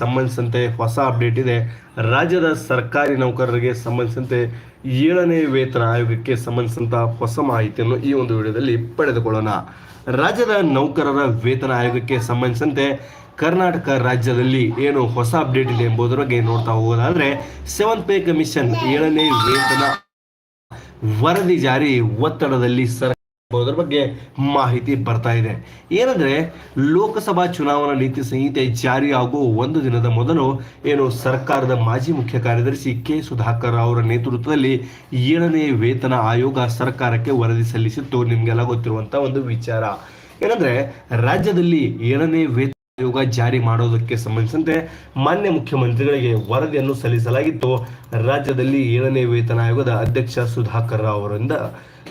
ಸಂಬಂಧಿಸಿದಂತೆ ಹೊಸ ಅಪ್ಡೇಟ್ ಇದೆ. ರಾಜ್ಯದ ಸರ್ಕಾರಿ ನೌಕರರಿಗೆ ಸಂಬಂಧಿಸಿದಂತೆ ಏಳನೇ ವೇತನ ಆಯೋಗಕ್ಕೆ ಸಂಬಂಧಿಸಿದಂತಹ ಹೊಸ ಮಾಹಿತಿಯನ್ನು ಈ ಒಂದು ವಿಡಿಯೋದಲ್ಲಿ ಪಡೆದುಕೊಳ್ಳೋಣ. ರಾಜ್ಯದ ನೌಕರರ ವೇತನ ಆಯೋಗಕ್ಕೆ ಸಂಬಂಧಿಸಿದಂತೆ ಕರ್ನಾಟಕ ರಾಜ್ಯದಲ್ಲಿ ಏನು ಹೊಸ ಅಪ್ಡೇಟ್ ಇದೆ ಎಂಬುದರ ಬಗ್ಗೆ ನೋಡ್ತಾ ಹೋಗೋದಾದ್ರೆ ಸೆವೆನ್ ಪೇ ಕಮಿಷನ್ ಏಳನೇ ವೇತನ ವರದಿ ಜಾರಿ ಒತ್ತಡದಲ್ಲಿ ಸರ್ ಎಂಬುದರ ಬಗ್ಗೆ ಮಾಹಿತಿ ಬರ್ತಾ ಇದೆ. ಏನಂದ್ರೆ, ಲೋಕಸಭಾ ಚುನಾವಣಾ ನೀತಿ ಸಂಹಿತೆ ಜಾರಿ ಒಂದು ದಿನದ ಮೊದಲು ಏನು ಸರ್ಕಾರದ ಮಾಜಿ ಮುಖ್ಯ ಕಾರ್ಯದರ್ಶಿ ಕೆ ಸುಧಾಕರ್ ಅವರ ನೇತೃತ್ವದಲ್ಲಿ ಏಳನೇ ವೇತನ ಆಯೋಗ ಸರ್ಕಾರಕ್ಕೆ ವರದಿ ಸಲ್ಲಿಸಿತ್ತು. ನಿಮ್ಗೆಲ್ಲ ಗೊತ್ತಿರುವಂತ ಒಂದು ವಿಚಾರ. ಏನಂದ್ರೆ, ರಾಜ್ಯದಲ್ಲಿ ಏಳನೇ ವೇತನ ಆಯೋಗ ಜಾರಿ ಮಾಡೋದಕ್ಕೆ ಸಂಬಂಧಿಸಿದಂತೆ ಮಾನ್ಯ ಮುಖ್ಯಮಂತ್ರಿಗಳಿಗೆ ವರದಿಯನ್ನು ಸಲ್ಲಿಸಲಾಗಿತ್ತು. ರಾಜ್ಯದಲ್ಲಿ ಏಳನೇ ವೇತನ ಆಯೋಗದ ಅಧ್ಯಕ್ಷ ಸುಧಾಕರ್ ರಾವ್ ಅವರಿಂದ.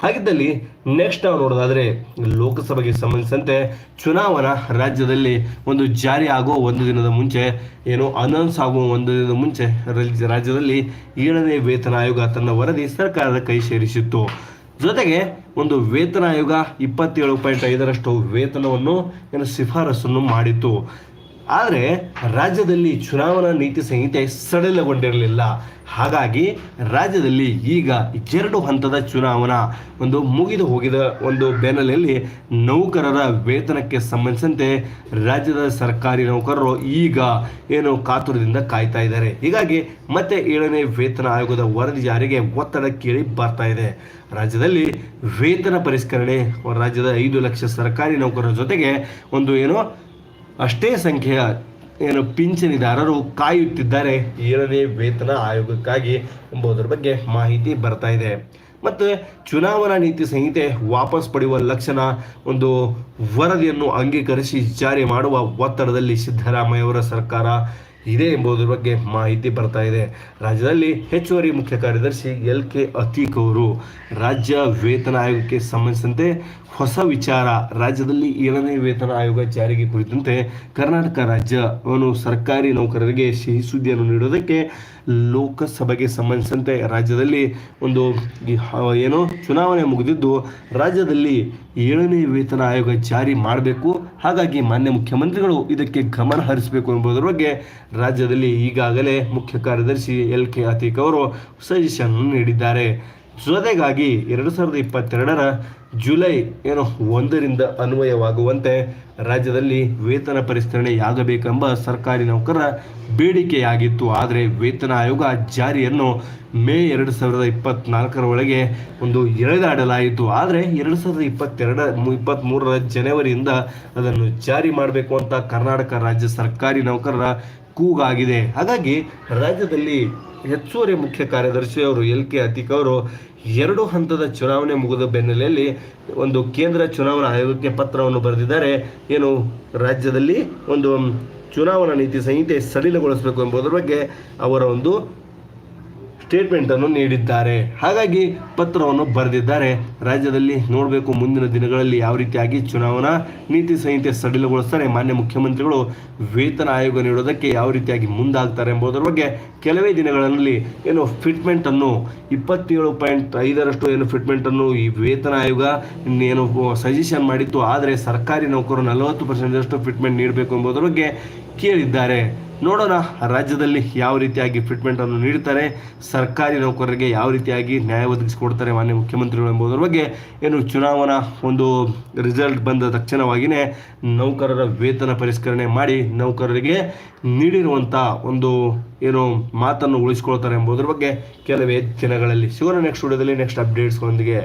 ಹಾಗಿದ್ದಲ್ಲಿ ನೆಕ್ಸ್ಟ್ ನಾವು ನೋಡೋದಾದ್ರೆ, ಲೋಕಸಭೆಗೆ ಸಂಬಂಧಿಸಿದಂತೆ ಚುನಾವಣಾ ರಾಜ್ಯದಲ್ಲಿ ಒಂದು ಜಾರಿ ಆಗುವ ಒಂದು ದಿನದ ಮುಂಚೆ, ಏನು ಅನೌನ್ಸ್ ಆಗುವ ಒಂದು ದಿನದ ಮುಂಚೆ ರಾಜ್ಯ- ರಾಜ್ಯದಲ್ಲಿ ಏಳನೇ ವೇತನ ಆಯೋಗ ತನ್ನ ವರದಿ ಸರ್ಕಾರದ ಕೈ ಸೇರಿಸಿತ್ತು. ಜೊತೆಗೆ ಒಂದು ವೇತನ ಆಯೋಗ ಇಪ್ಪತ್ತೇಳು ಪಾಯಿಂಟ್ ಐದರಷ್ಟು ವೇತನವನ್ನು ಏನು ಶಿಫಾರಸನ್ನು ಮಾಡಿತ್ತು. ಆದರೆ ರಾಜ್ಯದಲ್ಲಿ ಚುನಾವಣಾ ನೀತಿ ಸಂಹಿತೆ ಸಡಿಲಗೊಂಡಿರಲಿಲ್ಲ. ಹಾಗಾಗಿ ರಾಜ್ಯದಲ್ಲಿ ಈಗ ಎರಡು ಹಂತದ ಚುನಾವಣಾ ಒಂದು ಮುಗಿದು ಹೋಗಿದ. ಒಂದು ಬೆನ್ನಲೆಯಲ್ಲಿ ನೌಕರರ ವೇತನಕ್ಕೆ ಸಂಬಂಧಿಸಿದಂತೆ ರಾಜ್ಯದ ಸರ್ಕಾರಿ ನೌಕರರು ಈಗ ಏನು ಕಾತುರದಿಂದ ಕಾಯ್ತಾ ಇದ್ದಾರೆ. ಹೀಗಾಗಿ ಮತ್ತೆ ಏಳನೇ ವೇತನ ಆಯೋಗದ ವರದಿ ಜಾರಿಗೆ ಒತ್ತಡ ಕೇಳಿ ಬರ್ತಾ ಇದೆ. ರಾಜ್ಯದಲ್ಲಿ ವೇತನ ಪರಿಷ್ಕರಣೆ, ರಾಜ್ಯದ ಐದು ಲಕ್ಷ ಸರ್ಕಾರಿ ನೌಕರರ ಜೊತೆಗೆ ಒಂದು ಏನು ಅಷ್ಟೇ ಸಂಖ್ಯೆಯ ಏನು ಪಿಂಚಣಿದಾರರು ಕಾಯುತ್ತಿದ್ದಾರೆ. ಏಳನೇ ವೇತನ ಆಯೋಗಕ್ಕಾಗಿ ಎಂಬುದರ ಬಗ್ಗೆ ಮಾಹಿತಿ ಬರ್ತಾ ಇದೆ. ಮತ್ತು ಚುನಾವಣಾ ನೀತಿ ಸಂಹಿತೆ ವಾಪಸ್ ಪಡೆಯುವ ಲಕ್ಷಣ ಒಂದು ವರದಿಯನ್ನು ಅಂಗೀಕರಿಸಿ ಜಾರಿ ಮಾಡುವ ಒತ್ತಡದಲ್ಲಿ ಸಿದ್ದರಾಮಯ್ಯ ಅವರ ಸರ್ಕಾರ ಇದೆ ಎಂಬುದರ ಬಗ್ಗೆ ಮಾಹಿತಿ ಬರ್ತಾ ಇದೆ. ರಾಜ್ಯದಲ್ಲಿ ಹೆಚ್ಚುವರಿ ಮುಖ್ಯ ಕಾರ್ಯದರ್ಶಿ ಎಲ್ ಕೆ ಅತೀಕ್ ಅವರು, ರಾಜ್ಯ ವೇತನ ಆಯೋಗಕ್ಕೆ ಸಂಬಂಧಿಸಿದಂತೆ ಹೊಸ ವಿಚಾರ, ರಾಜ್ಯದಲ್ಲಿ ಏಳನೇ ವೇತನ ಆಯೋಗ ಜಾರಿಗೆ ಕುರಿತಂತೆ ಕರ್ನಾಟಕ ರಾಜ್ಯ ಅವನು ಸರ್ಕಾರಿ ನೌಕರರಿಗೆ ಸಿಹಿ ಸುದ್ದಿಯನ್ನು ನೀಡೋದಕ್ಕೆ ಲೋಕಸಭೆಗೆ ಸಂಬಂಧಿಸಿದಂತೆ ರಾಜ್ಯದಲ್ಲಿ ಒಂದು ಏನು, ಚುನಾವಣೆ ಮುಗಿದಿದ್ದು ರಾಜ್ಯದಲ್ಲಿ ಏಳನೇ ವೇತನ ಆಯೋಗ ಜಾರಿ ಮಾಡಬೇಕು. ಹಾಗಾಗಿ ಮಾನ್ಯ ಮುಖ್ಯಮಂತ್ರಿಗಳು ಇದಕ್ಕೆ ಗಮನ ಹರಿಸಬೇಕು ಎಂಬುದರ ಬಗ್ಗೆ ರಾಜ್ಯದಲ್ಲಿ ಈಗಾಗಲೇ ಮುಖ್ಯ ಕಾರ್ಯದರ್ಶಿ ಎಲ್ ಕೆ ಅತೀಕ್ ಅವರು ಸಜೆಷನ್ ನೀಡಿದ್ದಾರೆ. ಜೊತೆಗಾಗಿ ಎರಡು ಸಾವಿರದ ಇಪ್ಪತ್ತೆರಡರ ಜುಲೈ ಏನು ಒಂದರಿಂದ ಅನ್ವಯವಾಗುವಂತೆ ರಾಜ್ಯದಲ್ಲಿ ವೇತನ ಪರಿಷ್ಕರಣೆಯಾಗಬೇಕೆಂಬ ಸರ್ಕಾರಿ ನೌಕರರ ಬೇಡಿಕೆಯಾಗಿತ್ತು. ಆದರೆ ವೇತನ ಆಯೋಗ ಜಾರಿಯನ್ನು ಮೇ ಎರಡು ಸಾವಿರದ ಇಪ್ಪತ್ನಾಲ್ಕರ ಒಳಗೆ ಒಂದು ಎಳೆದಾಡಲಾಯಿತು ಆದರೆ ಎರಡು ಸಾವಿರದ ಇಪ್ಪತ್ತೆರಡ ಇಪ್ಪತ್ತ್ಮೂರರ ಜನವರಿಯಿಂದ ಅದನ್ನು ಜಾರಿ ಮಾಡಬೇಕು ಅಂತ ಕರ್ನಾಟಕ ರಾಜ್ಯ ಸರ್ಕಾರಿ ನೌಕರರ ಕೂಗಾಗಿದೆ. ಹಾಗಾಗಿ ರಾಜ್ಯದಲ್ಲಿ ಹೆಚ್ಚುವರಿ ಮುಖ್ಯ ಕಾರ್ಯದರ್ಶಿ ಅವರು ಎಲ್ ಕೆ ಅತೀಕ್ ಅವರು ಎರಡು ಹಂತದ ಚುನಾವಣೆ ಮುಗಿದ ಬೆನ್ನೆಲೆಯಲ್ಲಿ ಒಂದು ಕೇಂದ್ರ ಚುನಾವಣಾ ಆಯೋಗಕ್ಕೆ ಪತ್ರವನ್ನು ಬರೆದಿದ್ದಾರೆ. ಏನು ರಾಜ್ಯದಲ್ಲಿ ಒಂದು ಚುನಾವಣಾ ನೀತಿ ಸಂಹಿತೆ ಸಡಿಲಗೊಳಿಸಬೇಕು ಎಂಬುದರ ಬಗ್ಗೆ ಅವರ ಒಂದು ಸ್ಟೇಟ್ಮೆಂಟ್ ಅನ್ನು ನೀಡಿದ್ದಾರೆ. ಹಾಗಾಗಿ ಪತ್ರವನ್ನು ಬರೆದಿದ್ದಾರೆ. ರಾಜ್ಯದಲ್ಲಿ ನೋಡಬೇಕು ಮುಂದಿನ ದಿನಗಳಲ್ಲಿ ಯಾವ ರೀತಿಯಾಗಿ ಚುನಾವಣಾ ನೀತಿ ಸಂಹಿತೆ ಸಡಿಲಗೊಳಿಸ್ತಾರೆ. ಮಾನ್ಯ ಮುಖ್ಯಮಂತ್ರಿಗಳು ವೇತನ ಆಯೋಗ ನೀಡೋದಕ್ಕೆ ಯಾವ ರೀತಿಯಾಗಿ ಮುಂದಾಗ್ತಾರೆ ಎಂಬುದರ ಬಗ್ಗೆ ಕೆಲವೇ ದಿನಗಳಲ್ಲಿ ಏನು ಫಿಟ್ಮೆಂಟ್ ಅನ್ನು ಇಪ್ಪತ್ತೇಳು ಪಾಯಿಂಟ್ ಐದರಷ್ಟು ಏನು ಫಿಟ್ಮೆಂಟ್ ಅನ್ನು ಈ ವೇತನ ಆಯೋಗ ಏನು ಸಜೆಷನ್ ಮಾಡಿತ್ತು. ಆದರೆ ಸರ್ಕಾರಿ ನೌಕರರು ನಲವತ್ತು ಪರ್ಸೆಂಟಷ್ಟು ಫಿಟ್ಮೆಂಟ್ ನೀಡಬೇಕು ಎಂಬುದರ ಬಗ್ಗೆ ಕೇಳಿದ್ದಾರೆ. ನೋಡೋಣ, ರಾಜ್ಯದಲ್ಲಿ ಯಾವ ರೀತಿಯಾಗಿ ಟ್ರೀಟ್ಮೆಂಟನ್ನು ನೀಡುತ್ತಾರೆ ಸರ್ಕಾರಿ ನೌಕರರಿಗೆ ಯಾವ ರೀತಿಯಾಗಿ ನ್ಯಾಯ ಒದಗಿಸಿಕೊಡ್ತಾರೆ ಮಾನ್ಯ ಮುಖ್ಯಮಂತ್ರಿಗಳು ಎಂಬುದರ ಬಗ್ಗೆ ಏನು ಚುನಾವಣಾ ಒಂದು ರಿಸಲ್ಟ್ ಬಂದ ತಕ್ಷಣವಾಗಿಯೇ ನೌಕರರ ವೇತನ ಪರಿಷ್ಕರಣೆ ಮಾಡಿ ನೌಕರರಿಗೆ ನೀಡಿರುವಂಥ ಒಂದು ಏನು ಮಾತನ್ನು ಉಳಿಸ್ಕೊಳ್ತಾರೆ ಎಂಬುದರ ಬಗ್ಗೆ ಕೆಲವೇ ದಿನಗಳಲ್ಲಿ. ಸಿಗೋಣ ನೆಕ್ಸ್ಟ್ ವಿಡಿಯೋದಲ್ಲಿ ನೆಕ್ಸ್ಟ್ ಅಪ್ಡೇಟ್ಸ್ಗಳೊಂದಿಗೆ